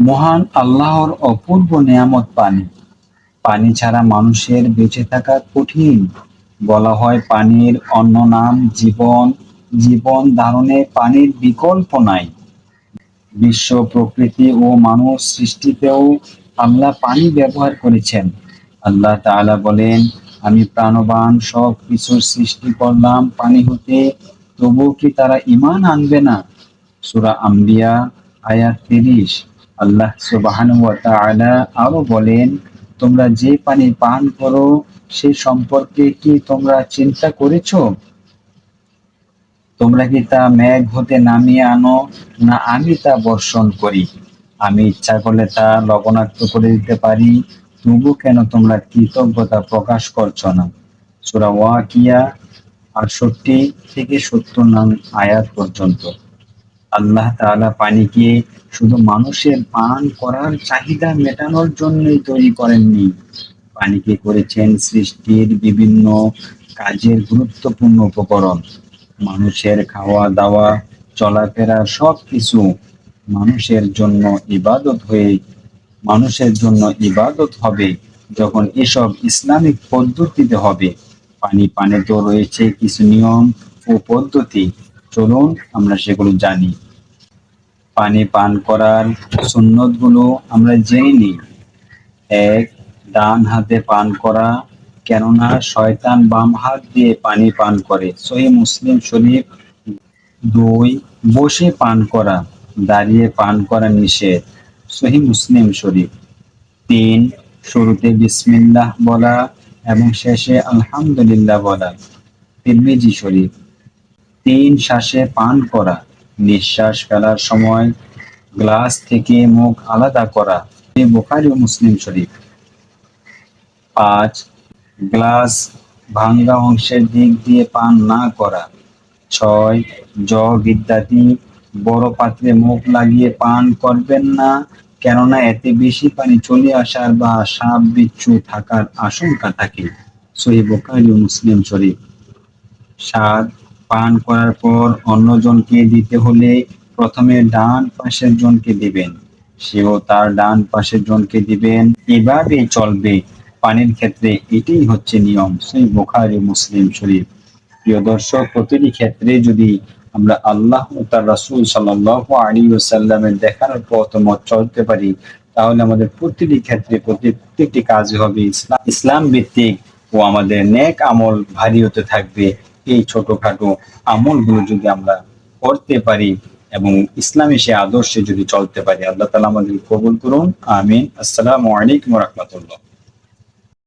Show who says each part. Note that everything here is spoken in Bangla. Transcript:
Speaker 1: মহান আল্লাহর অপূর্ব নেয়ামত পানি। পানি ছাড়া মানুষের বেঁচে থাকা কঠিন। বলা হয় পানির অন্য নাম জীবন। জীবন ধারণে পানির বিকল্প নাই। বিশ্ব প্রকৃতি ও মানুষ সৃষ্টিতেও আল্লাহ পানি ব্যবহার করেছেন। আল্লাহ তাআলা বলেন, আমি প্রাণবান, সব কিছুর সৃষ্টি করলাম পানি হতে। তবুও কি তারা ইমান আনবে না? সুরা আম্বিয়া, আয়াত তিরিশ। আল্লাহ তাআলা আরও বলেন, তোমরা যে পানি পান করো, সে সম্পর্কে কি তোমরা চিন্তা করেছ? তোমরা কি তা মেঘ হতে নামিয়ে আনো, না আমি তা বর্ষণ করি? আমি ইচ্ছা করলে তা লবণাক্ত করে দিতে পারি। তবু কেন তোমরা কৃতজ্ঞতা প্রকাশ করছ না? সূরা ওয়াকিয়া আটষট্টি থেকে সত্তর নাম আয়াত পর্যন্ত। আল্লাহ তাআলা পানিকে শুধু মানুষের পান করার চাহিদা মেটানোর জন্যই তৈরি করেননি। পানিকে করেছেন সৃষ্টির বিভিন্ন কাজের গুরুত্বপূর্ণ উপকরণ। মানুষের খাওয়া দাওয়া চলাফেরা সব কিছু মানুষের জন্য ইবাদত হয়ে, মানুষের জন্য ইবাদত হবে যখন এসব ইসলামিক পদ্ধতিতে হবে। পানি পানে তো রয়েছে কিছু নিয়ম ও পদ্ধতি। চলুন আমরা সেগুলো জানি। পানি পান করার সুন্নতগুলো আমরা জেনে নিই। এক, ডান হাতে পান করা, কেননা শয়তান বাম হাত দিয়ে পানি পান করে। সহি মুসলিম শরীফ দুই, বসে পান করা, দাঁড়িয়ে পান করা নিষেধ। সহি মুসলিম শরীফ তিন, শুরুতে বিসমিল্লাহ বলা এবং শেষে আলহামদুলিল্লাহ বলা। তিরমিজি শরীফ তিন শ্বাসে পান করা, নিঃশ্বাস ফেলার সময় গ্লাস থেকে মুখ আলাদা করা বোখারি ও মুসলিম শরীফ। পাঁচ, গ্লাস ভাঙ্গা অংশের দিক দিয়ে পান না করা। ছয় জগ ইত্যাদি বড় পাত্রে মুখ লাগিয়ে পান করবেন না, কেননা এতে বেশি পানি চলে আসার বা সাপ বিচ্ছু থাকার আশঙ্কা থাকে। সহি বোখারি মুসলিম শরীফ। সাত পান করার পর অন্যজনকে দিতে হলে প্রথমে ডান পাশের জনকে দিবেন। সেও তার ডান পাশের জনকে দিবেন। এভাবে চলবে। পানির ক্ষেত্রে এটাই হচ্ছে নিয়ম। সেই বোখারি, মুসলিম শরীফ। প্রিয় দর্শক, প্রতিটি ক্ষেত্রে যদি আমরা আল্লাহ ও তার রাসূল সাল্লাল্লাহু আলাইহি ওয়াসাল্লামের দেখানোর পথ মত চলতে পারি, তাহলে আমাদের প্রতিটি ক্ষেত্রে প্রত্যেকটি কাজ হবে ইসলাম ইসলাম ভিত্তিক ও আমাদের নেক আমল ভারী হতে থাকবে। এই ছোটখাটো আমলগুলো যদি আমরা করতে পারি এবং ইসলামী সে আদর্শে যদি চলতে পারি, আল্লাহ তালা আমাদের কবুল করুন, আমিন। আসসালামু আলাইকুম রহমতুল্লাহ।